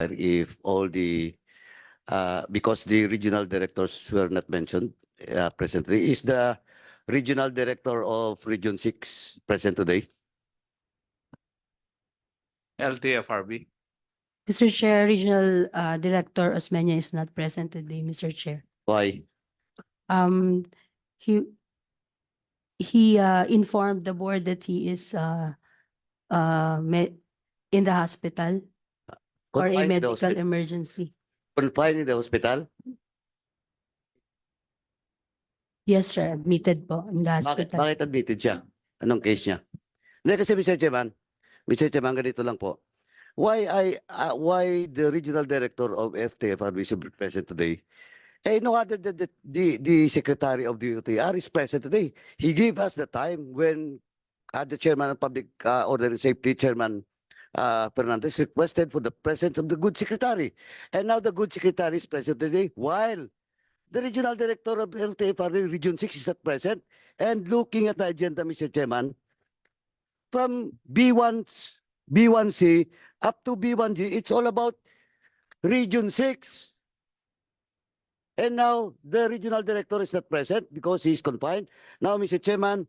if all the, uh, because the regional directors were not mentioned uh, presently, is the regional director of Region 6 present today? LTFRB. Mr. Chair, Regional uh, Director Osmeña is not present today, Mr. Chair. Why? Um, he he uh, informed the board that he is uh, uh, me- in the hospital for a Confined in the medical emergency. Confined in the hospital? Yes, sir, admitted po in the Bakit, hospital. bakit admitted siya? Anong case niya? Hindi kasi Mr. Chairman, Mr. Chairman, ganito lang po. Why I, uh, why the regional director of FTFRB is present today? Eh, no other than the, the, the secretary of UTR is present today. He gave us the time when uh, the chairman of public uh, order and safety, Chairman uh, Fernandez requested for the presence of the good secretary. And now the good secretary is present today while the regional director of LTFRB Region 6 is not present. And looking at the agenda, Mr. Chairman, from B1, B1C up to B1G, it's all about Region 6. And now the regional director is not present because he's confined. Now, Mr. Chairman,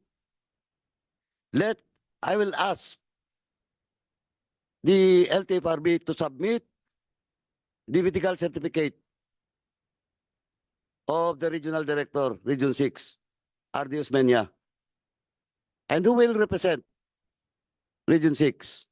let, I will ask the LTFRB to submit the medical certificate of the regional director, Region 6, R.D. Osmeña. And who will represent Region 6?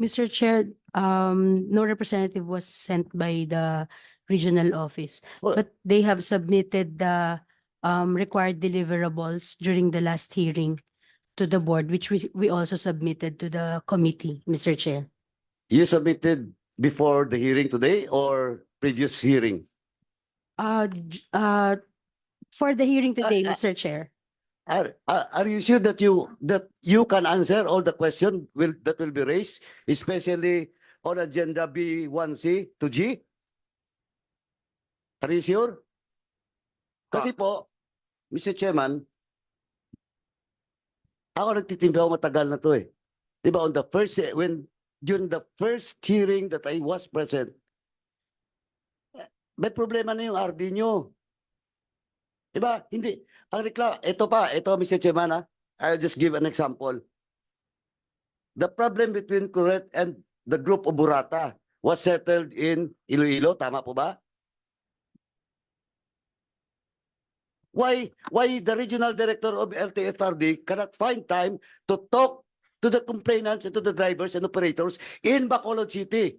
Mr. Chair, um, no representative was sent by the regional office, Well- but they have submitted the um, required deliverables during the last hearing to the board, which we, we also submitted to the committee, Mr. Chair. You submitted before the hearing today or previous hearing? Uh, j- uh, for the hearing today, uh, Mr. Chair. Are, are are you sure that you, that you can answer all the question will, that will be raised, especially on agenda B1C to G? Are you sure? Kasi po, Mr. Chairman, ako nagtitimpi ako matagal na to eh. Di ba on the first, when, during the first hearing that I was present, may problema na yung RD nyo. Di ba? Hindi. Ang reklamo, ito pa, ito Mr. Chairman ha, I'll just give an example. The problem between Corret and the group of Burata was settled in Iloilo, tama po ba? Why, why the regional director of LTFRD cannot find time to talk to the complainants and to the drivers and operators in Bacolod City?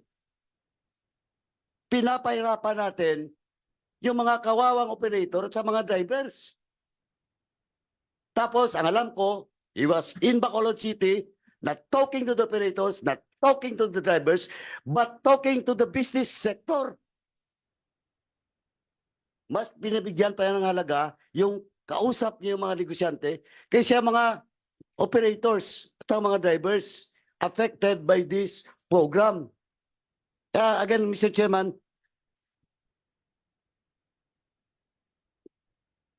Pinapahirapan natin yung mga kawawang operator at sa mga drivers. Tapos, ang alam ko, he was in Bacolod City, not talking to the operators, not talking to the drivers, but talking to the business sector. Mas binibigyan pa ng halaga yung kausap niya yung mga negosyante kaysa mga operators at mga drivers affected by this program. Kaya again, Mr. Chairman,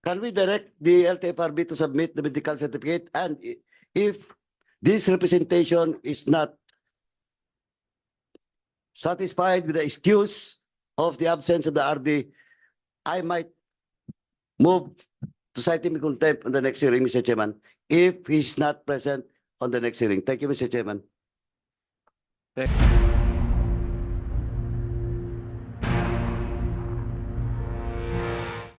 Can we direct the LTFRB to submit the medical certificate? And if this representation is not satisfied with the excuse of the absence of the RD, I might move to cite him in contempt on the next hearing, Mr. Chairman, if he's not present on the next hearing. Thank you, Mr. Chairman. Thank-